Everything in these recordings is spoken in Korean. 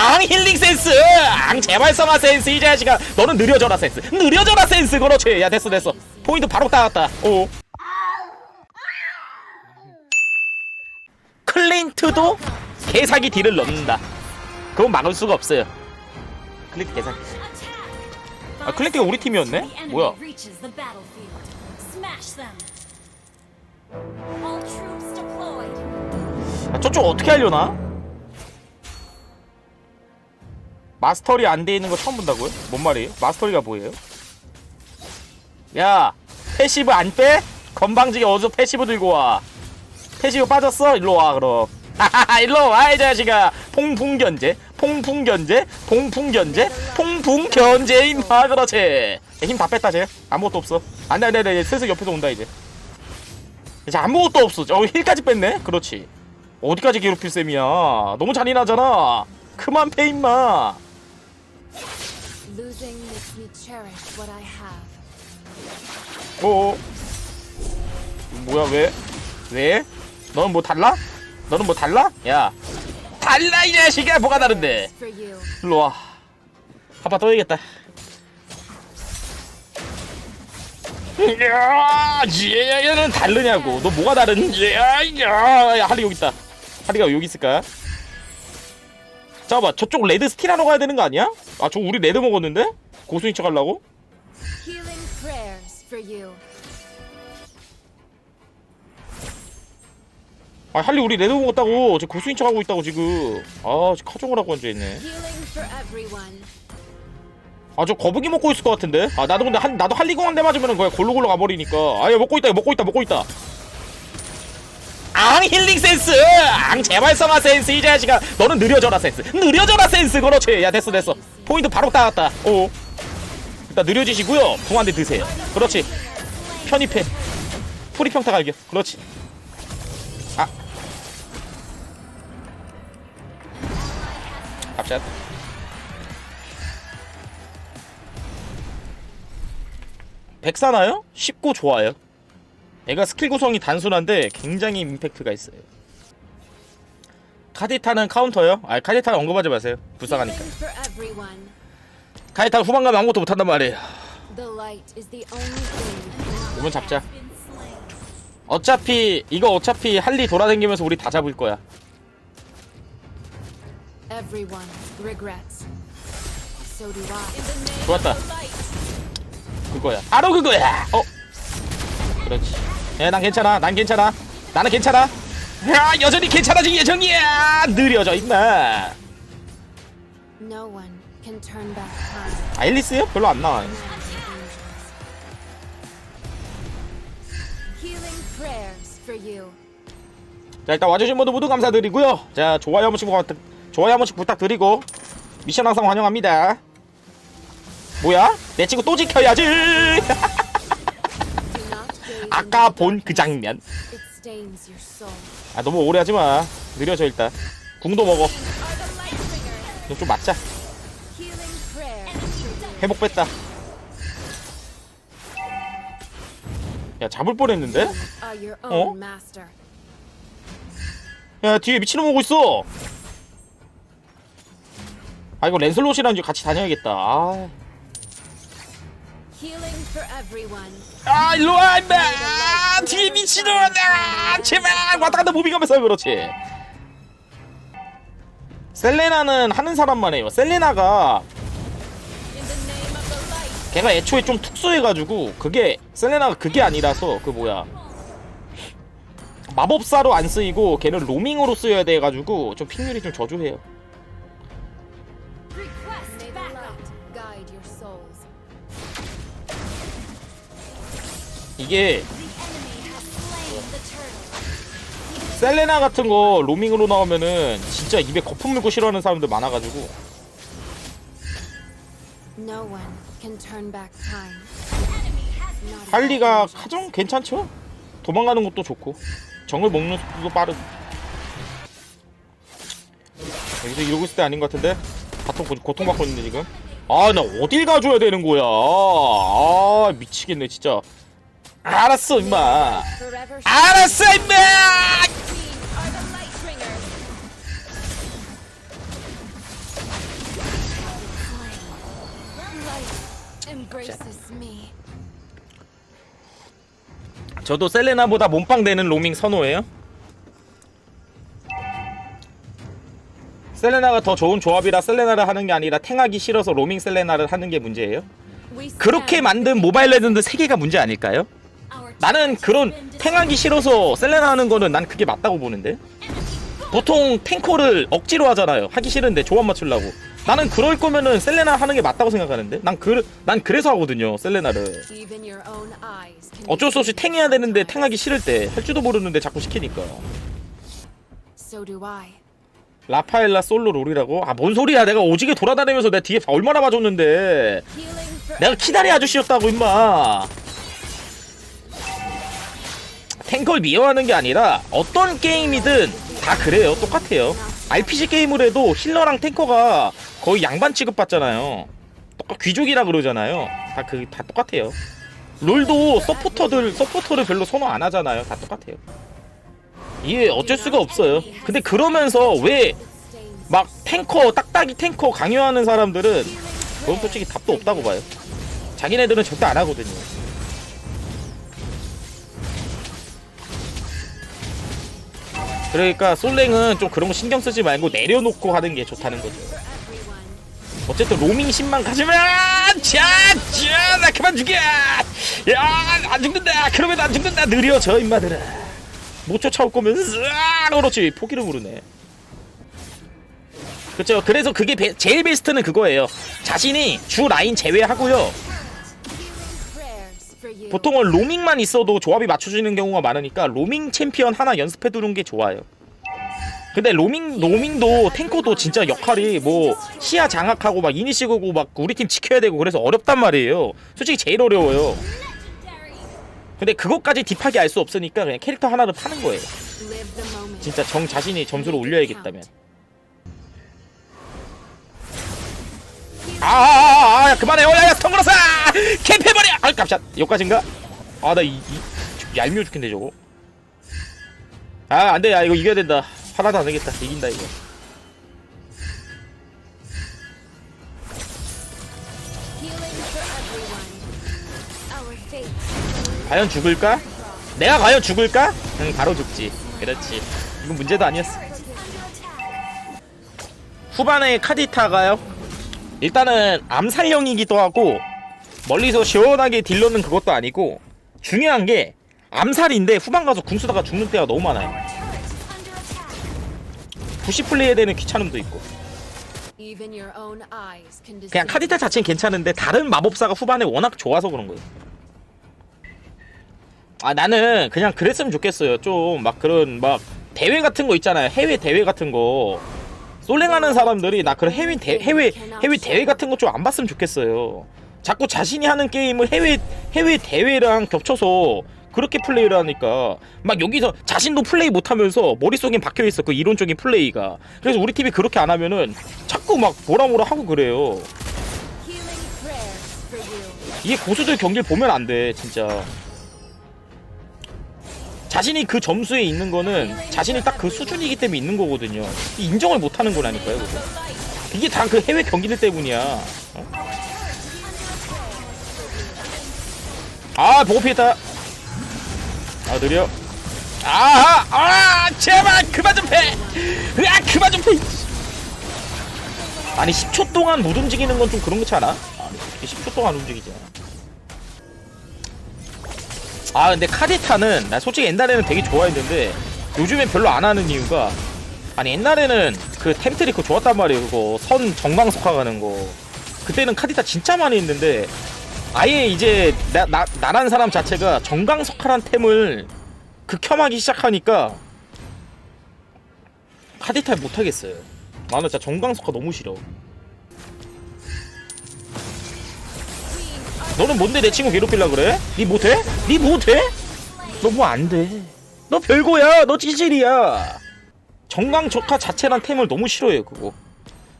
앙 힐링 센스! 앙 재발성화 센스 이 자식아 너는 느려져라 센스. 느려져라 센스! 그렇지. 야 됐어 됐어. 포인트 바로 따왔다. 오. 클린트도 개사기 딜을 넣는다. 그건 막을 수가 없어요. 클린트 개사기. 아 클린트가 우리 팀이었네? 뭐야. 아, 저쪽 어떻게 하려나? 마스터리 안 돼 있는 거 처음 본다고요? 뭔 말이에요? 마스터리가 뭐예요? 야 패시브 안 빼? 건방지게 어디서 패시브 들고 와? 패시브 빠졌어? 일로 와 그럼. 하하하 일로 와 이 자식아. 폭풍 견제 폭풍 견제 폭풍 견제 폭풍 견제 임마 그렇지. 힘 다 뺐다 쟤. 아무것도 없어. 안돼 안돼 안돼 슬슬 옆에서 온다 이제. 이제 아무것도 없어. 어 힐까지 뺐네? 그렇지. 어디까지 괴롭힐 셈이야. 너무 잔인하잖아. 그만 패 임마 me cherish what I have. 어 뭐야 왜? 왜? 너는 뭐 달라? 너는 뭐 달라? 야 달라 이 자식아 뭐가 다른데 you. 일로와 한판 떠야겠다 야, 얘, 얘는 다르냐고 너 뭐가 다른지 야, 야, 야, 할리 여기 있다 할리가 여기 있을까? 잠깐만 저쪽 레드 스틸하러 가야 되는 거 아니야? 아 저 우리 레드 먹었는데? 고수인 척 하려고? 아 할리 우리 레드 먹었다고 저 고수인 척 하고 있다고 지금 아 지금 카정을 하고 앉아있네. 아 저 거북이 먹고 있을 것 같은데 아 나도 근데 한, 나도 할리 공 한 대 맞으면 그냥 골로골로 가버리니까 아얘 먹고 있다 먹고 있다 먹고 있다 앙 힐링 센스! 앙 재발성화 센스 이 자식아 너는 느려져라 센스. 느려져라 센스! 그렇지. 야 됐어 됐어. 포인트 바로 따왔다. 오. 일단 느려지시고요. 궁한대 드세요. 그렇지. 편입해. 풀이평타 갈겨 그렇지. 아. 갑샷 백사나요? 쉽고 좋아요. 얘가 스킬 구성이 단순한데 굉장히 임팩트가 있어요. 카디타는 카운터요? 아 카디타는 언급하지 마세요. 불쌍하니까. 카디타 후반 가면 아무것도 못한단 말이에요. 이번 잡자. 어차피 이거 어차피 할리 돌아다니면서 우리 다 잡을 거야. 좋았다. 그거야. 바로 그거야. 어. 그렇지. 예, 난 괜찮아. 난 괜찮아. 나는 괜찮아. 야, 여전히 괜찮아진 예정이야. 느려져 임마. No one can turn back time. 아, 앨리스요? 별로 안 나와. Healing prayers for you. 자, 일단 와주신 분들 모두 감사드리고요. 자, 좋아요 한 번씩 부탁, 좋아요 한 번씩 부탁드리고 미션 항상 환영합니다. 뭐야? 내 친구 또 지켜야지. 아까 본 그. 장면. 아, 너무 오래 하지 마. 느려져 일단. 궁도 먹어. 좀 맞자. 회복 뺐다. 야, 잡을 뻔했는데? 어? 야, 뒤에 미친놈 오고 있어. 아, 이거 랜슬롯이랑 같이 다녀야겠다. 아. 아 일로 와, 임마! 아, 뒤에 미친놈! 아, 제발! 왔다 갔다 무빙하면서 그렇지. 셀레나는 하는 사람만 해요. 셀레나가. 걔가 애초에 좀 특수해가지고 그게 셀레나가 그게 아니라서 그 뭐야 마법사로 안 쓰이고 걔는 로밍으로 쓰여야 돼가지고 좀 픽률이 좀 저조해요. 이게. 셀레나 같은 거 로밍으로 나오면은 진짜 입에 거품 물고 싫어하는 사람들 많아가지고 할리가. 가장 괜찮죠? 도망가는 것도 좋고 정을 먹는 속도도 빠르고 여기서 이러고 있을 때 아닌 것 같은데 바통 고- 고통받고 있는데 지금 아 나 어딜 가줘야 되는 거야 아 미치겠네 진짜 알았어 임마. 알았어 임마! 저도 셀레나보다 몸빵 되는 로밍 선호예요. 셀레나가 더 좋은 조합이라 셀레나를 하는 게 아니라 탱하기 싫어서 로밍 셀레나를 하는 게 문제예요. 그렇게 만든 모바일 레전드 세개가 문제 아닐까요? 나는 그런 탱하기 싫어서 셀레나 하는 거는 난 그게 맞다고 보는데. 보통 탱커를 억지로 하잖아요. 하기 싫은데 조합 맞추려고. 나는 그럴 거면은 셀레나 하는 게 맞다고 생각하는데. 난, 그, 난 그래서 하거든요 셀레나를. 어쩔 수 없이 탱해야 되는데. 탱하기 싫을 때할 줄도 모르는데 자꾸 시키니까. 라파엘라 솔로 롤이라고? 아 뭔 소리야? 내가 오지게 돌아다니면서 내 뒤에 얼마나 봐줬는데. 내가 키다리 아저씨였다고 임마 탱커를 미워하는 게 아니라 어떤 게임이든 다 그래요. 똑같아요. RPG 게임을 해도 힐러랑 탱커가 거의 양반 취급받잖아요. 똑같 귀족이라 그러잖아요. 다 그 다 똑같아요. 롤도 서포터들 서포터를 별로 선호 안 하잖아요. 다 똑같아요. 이게 어쩔 수가 없어요. 근데 그러면서 왜 막 탱커 딱딱이 탱커 강요하는 사람들은 그건 솔직히 답도 없다고 봐요. 자기네들은 절대 안 하거든요. 그러니까 솔랭은 좀 그런 거 신경 쓰지 말고 내려놓고 하는 게 좋다는 거죠. 어쨌든 로밍 10만 가지면 자자나 그만 죽여! 야안 죽는다! 그러면 안 죽는다! 느려 저 임마들은. 못 쫓아올 거면 으아 그렇지. 포기를 모르네. 그렇죠 그래서 그게 베- 제일 베스트는 그거예요. 자신이 주 라인 제외하고요. 보통은 로밍만 있어도 조합이 맞춰지는 경우가 많으니까 로밍 챔피언 하나 연습해 두는 게 좋아요. 근데 로밍 로밍도 탱커도 진짜 역할이 뭐 시야 장악하고 막 이니시고고 막 우리 팀 지켜야 되고 그래서 어렵단 말이에요. 솔직히 제일 어려워요. 근데 그것까지 딥하게 알 수 없으니까 그냥 캐릭터 하나를 파는 거예요. 진짜 정 자신이 점수를 올려야겠다면. 아아아아 아, 야, 그만해 어야야 스턴그라사! 캡해버려! 아 깜짝. 여기까지인가? 아 나 이, 이 얄미워 죽겠네 저거. 아 안돼. 야 이거 이겨야 된다. 하나도 안 되겠다. 이긴다 이거. 과연 죽을까? 내가 과연 죽을까? 응 바로 죽지. 그렇지. 이건 문제도 아니었어. 후반에 카디타가요 일단은 암살형이기도 하고 멀리서 시원하게 딜러는 그것도 아니고 중요한 게 암살인데 후반 가서 궁 쓰다가 죽는 때가 너무 많아요. 90 플레이에 대는 귀찮음도 있고. 그냥 카디타 자체는 괜찮은데 다른 마법사가 후반에 워낙 좋아서 그런 거예요. 아 나는 그냥 그랬으면 좋겠어요. 좀 막 그런 막 대회 같은 거 있잖아요. 해외 대회 같은 거 솔랭하는 사람들이 나 그런 해외 대, 해외 해외 대회 같은 거 좀 안 봤으면 좋겠어요 자꾸 자신이 하는 게임을 해외 해외 대회랑 겹쳐서 그렇게 플레이를 하니까 막 여기서 자신도 플레이 못하면서 머릿속엔 박혀 있어 그 이론적인 플레이가 그래서 우리 팀이 그렇게 안 하면은 자꾸 막 뭐라 뭐라 하고 그래요. 이게 고수들 경기를 보면 안 돼, 진짜. 자신이 그 점수에 있는 거는 자신이 딱 그 수준이기 때문에 있는 거거든요. 이 인정을 못 하는 거라니까요, 그거. 이게 다 그 해외 경기들 때문이야. 어? 아, 보고 피했다. 아, 느려. 아, 아, 제발 그만 좀 패. 아, 그만 좀 패. 아니 10초 동안 못 움직이는 건 좀 그런 거지 않아? 어떻게 10초 동안 움직이지? 아 근데 카디타는 나 솔직히 옛날에는 되게 좋아했는데 요즘엔 별로 안 하는 이유가 아니 옛날에는 그 템트리크 좋았단 말이에요. 그거 선 정광석화 가는 거. 그때는 카디타 진짜 많이 했는데 아예 이제 나, 나, 나란 사람 자체가 정광석화란 템을 극혐하기 시작하니까 카디타 못하겠어요. 나는 진짜 정광석화 너무 싫어 너는 뭔데 내 친구 괴롭히려 그래? 니 못해? 니 못해? 너 뭐 안 돼. 너 별거야. 너 찌질이야. 정광석화 자체란 템을 너무 싫어해요 그거.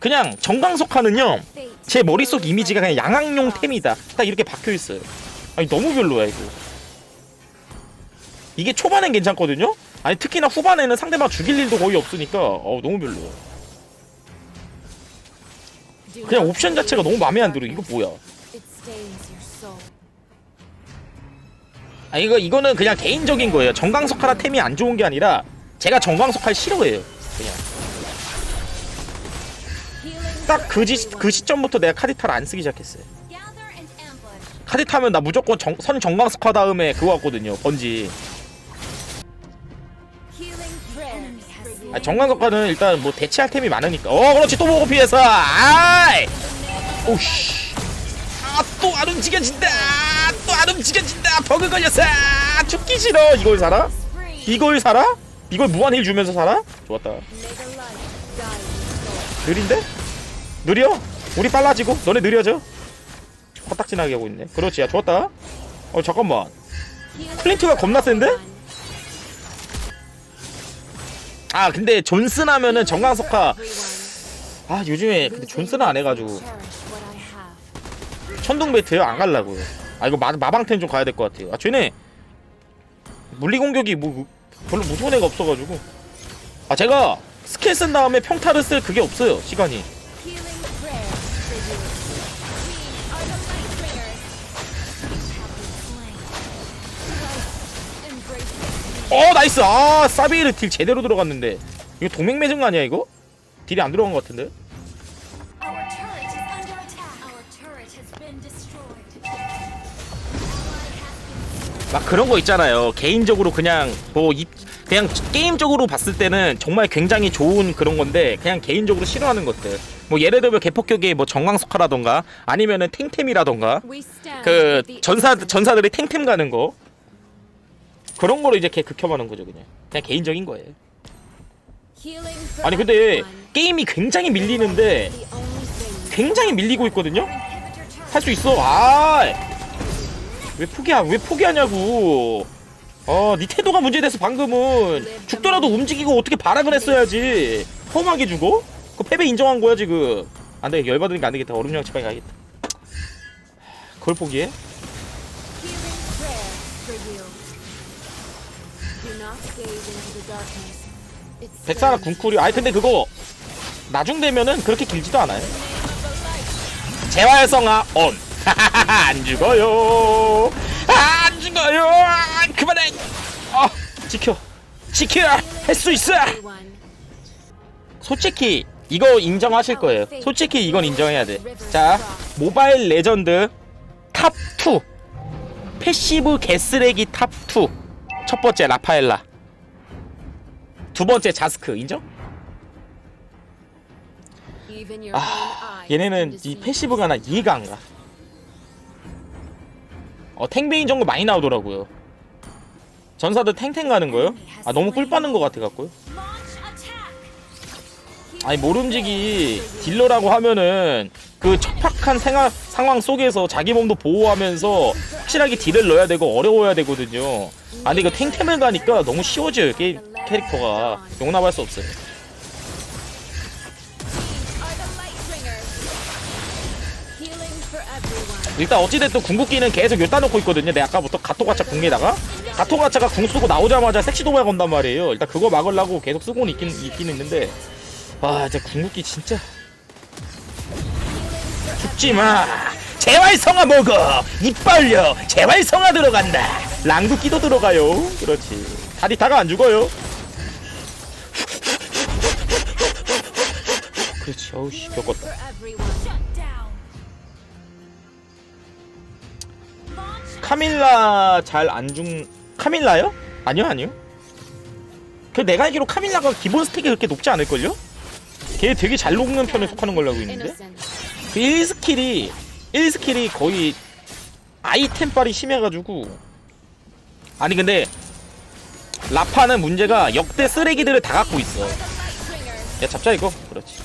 그냥 정광석화는요 Fate. 제 머릿속 이미지가 그냥 양악용 템이다. 딱 이렇게 박혀 있어요. 아니 너무 별로야 이거. 이게 초반엔 괜찮거든요. 아니 특히나 후반에는 상대방 죽일 일도 거의 없으니까 어 너무. Do 그냥 옵션 자체가 너무 마음에 안 들어. 이거 뭐야? 아 이거 이거는 그냥 개인적인 거예요. 정광석하라 템이 안 좋은 게 아니라 제가 정광석 할 싫어해요. 그냥 딱 그 그 시점부터 내가 카디타를 안 쓰기 시작했어요. 카디타면 나 무조건 정, 선 정광석 화 다음에 그거 같거든요. 번지. 아, 정광석화는 일단 뭐 대체할 템이 많으니까. 어 그렇지 또 보고 피해서. 아이. 오씨. 아또 안 움직여진다. 또안 움직여진다. 버그 걸렸어. 죽기 싫어. 이걸? Spree. 이걸 살아? 이걸 무한 힐 주면서 살아? 좋았다. 느린데? 느려? 우리 빨라지고 너네 느려져? 코딱지나게 하고 있네. 그렇지, 야 좋았다. 어 잠깐만. 플린트가 겁나 센데? 아 근데 존슨 하면은. Everyone. 아 요즘에 근데 존슨은 안 해가지고. 천둥 배트요 안 갈라고요. 아 이거 마, 마방템 좀 가야 될 것 같아요. 아 쟤네 물리 공격이 뭐 별로 무서운 애가 없어가지고. 아 제가 스킬 쓴 다음에 평타를 쓸 그게 없어요 시간이. 어 나이스 아 사비르 딜 제대로 들어갔는데 이거 동맹 거 아니야 이거? 딜이 안 들어간 것 같은데? 막 그런 거 있잖아요 개인적으로 그냥 뭐 이, 그냥 게임적으로 봤을 때는 정말 굉장히 좋은 그런 건데 그냥 개인적으로 싫어하는 것들 뭐 예를 들면 개폭격의 뭐 정광석화라던가 아니면은 탱템이라던가 그 전사. 전사들이 탱템 가는 거 그런 거로 이제 개 극혐하는 거죠 그냥 그냥 개인적인 거예요 아니 근데. 게임이 굉장히 밀리는데 굉장히 밀리고 있거든요. 할 수 있어. 아, 왜 포기야? 왜 포기하냐고. 어, 네 태도가 문제돼서 방금은 죽더라도 움직이고 어떻게 발악을 했어야지. 험하게 죽어? 그 패배 인정한 거야 지금. 안 돼, 열받으니까 안 되겠다. 얼음 양 치방에 가야겠다. 그걸 포기해? 백사나 군쿠리. 아니 근데 그거 나중 되면은 그렇게 길지도 않아요. 재활성화 온. 안 죽어요. 안 죽어요. 아, 그만해. 아, 지켜. 지켜. 할 수 있어. 솔직히 이거 인정하실 거예요. 솔직히 이건 인정해야 돼. 자, 모바일 레전드 탑 2. 패시브 개쓰레기 탑 2. 첫 번째 라파엘라. 두 번째 자스크 인정? 아, 얘네는 이 패시브가 나 이해가 안 가. 어, 탱베인 정도 많이 나오더라고요. 전사들 탱탱 가는 거요? 아, 너무 꿀 빠는 것 같아 갖고요. 아니 모름지기 딜러라고 하면은 그 척박한 생활, 상황 속에서 자기 몸도 보호하면서 확실하게 딜을 넣어야 되고 어려워야 되거든요. 아 근데 이거 탱템을 가니까 너무 쉬워져요 게, 캐릭터가 용납할 수 없어요. 일단 어찌됐든 궁극기는 계속 여기다 놓고 있거든요. 내가 아까부터 가토가차 궁에다가. 가토가차가 궁 쓰고 나오자마자 섹시도발 건단 말이에요. 일단 그거 막으려고 계속 쓰고는 있긴, 있긴 있는데. 아 진짜 궁극기 진짜. 죽지마. 재활성화 먹어 입 벌려. 재활성화 들어간다. 랑국기도 들어가요. 그렇지. 다리타가 안 죽어요. 그렇지. 어우씨 겪었다 카밀라 잘 안 죽... 카밀라요? 아니요 아니요 그 내가 알기로 카밀라가 기본 스택이 그렇게 높지 않을걸요? 걔 되게 잘 녹는 편에 속하는 걸로 알고 있는데. 그 1스킬이 1스킬이 거의 아이템 빨이 심해가지고 아니 근데 라파는 문제가 역대 쓰레기들을 다 갖고 있어. 야 잡자 이거 그렇지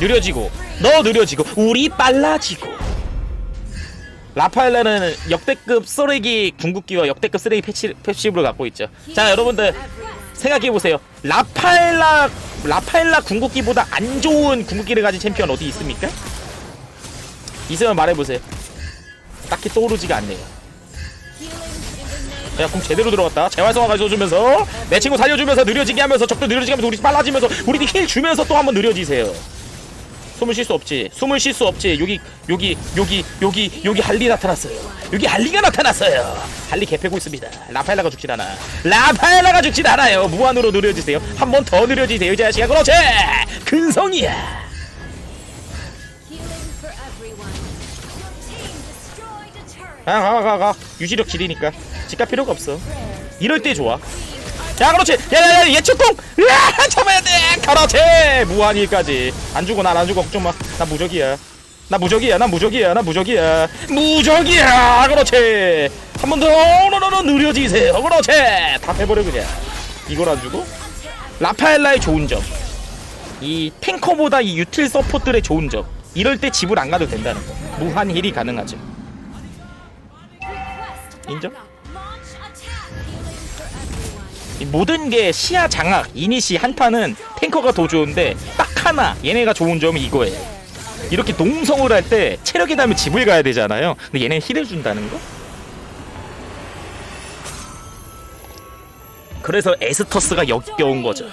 느려지고 너 느려지고 우리 빨라지고 라파엘라는 역대급 쓰레기 궁극기와 역대급 쓰레기 패시브를 갖고 있죠 자 여러분들. 생각해보세요 라파엘라 라파엘라 궁극기보다 안 좋은 궁극기를 가진 챔피언 어디 있습니까? 있으면 말해보세요 딱히 떠오르지가 않네요. 야, 공 제대로 들어갔다. 재활성화 가져주면서 내 친구 살려주면서 느려지게 하면서 적도 느려지게 하면서 우리 빨라지면서 우리 힐 주면서 또 한번 느려지세요. 숨을 쉴 수 없지. 숨을 쉴 수 없지. 여기 여기 여기 여기 여기 할리 나타났어요. 여기 할리가 나타났어요. 할리 개패고 있습니다. 라파엘라가 죽질 않아. 라파엘라가 죽질 않아요. 무한으로 느려지세요. 한 번 더 느려지세요. 이 자식아. 그렇지. 근성이야. Turret. 가가가 가. 유지력 지리니까 집갈 필요가 없어. 이럴 때 좋아. 야 그렇지. 야야야 예측공 으아 잡아야 돼. 그렇지. 무한일까지. 안 죽어 난안 죽어 걱정 마나 무적이야. 나 무적이야 나 무적이야 나 무적이야. 무적이야. 그렇지. 한 번더 노노노 느려지세요. 그렇지. 다 해버려 그냥. 이걸 안 주고? 라파엘라의 좋은 점. 이 탱커보다 이 유틸 서포트의 좋은 점. 이럴 때 집을 안 가도 된다는 거. 무한 힐이 가능하죠 인정? 이 모든 게 시야 장악 이니시 한타는 탱커가 더 좋은데 딱 하나 얘네가 좋은 점이 이거예요. 이렇게 농성을 할 때 체력이 닿으면 집을 가야 되잖아요. 근데 얘네 힐을 준다는 거? 그래서 에스터스가 역겨운 거죠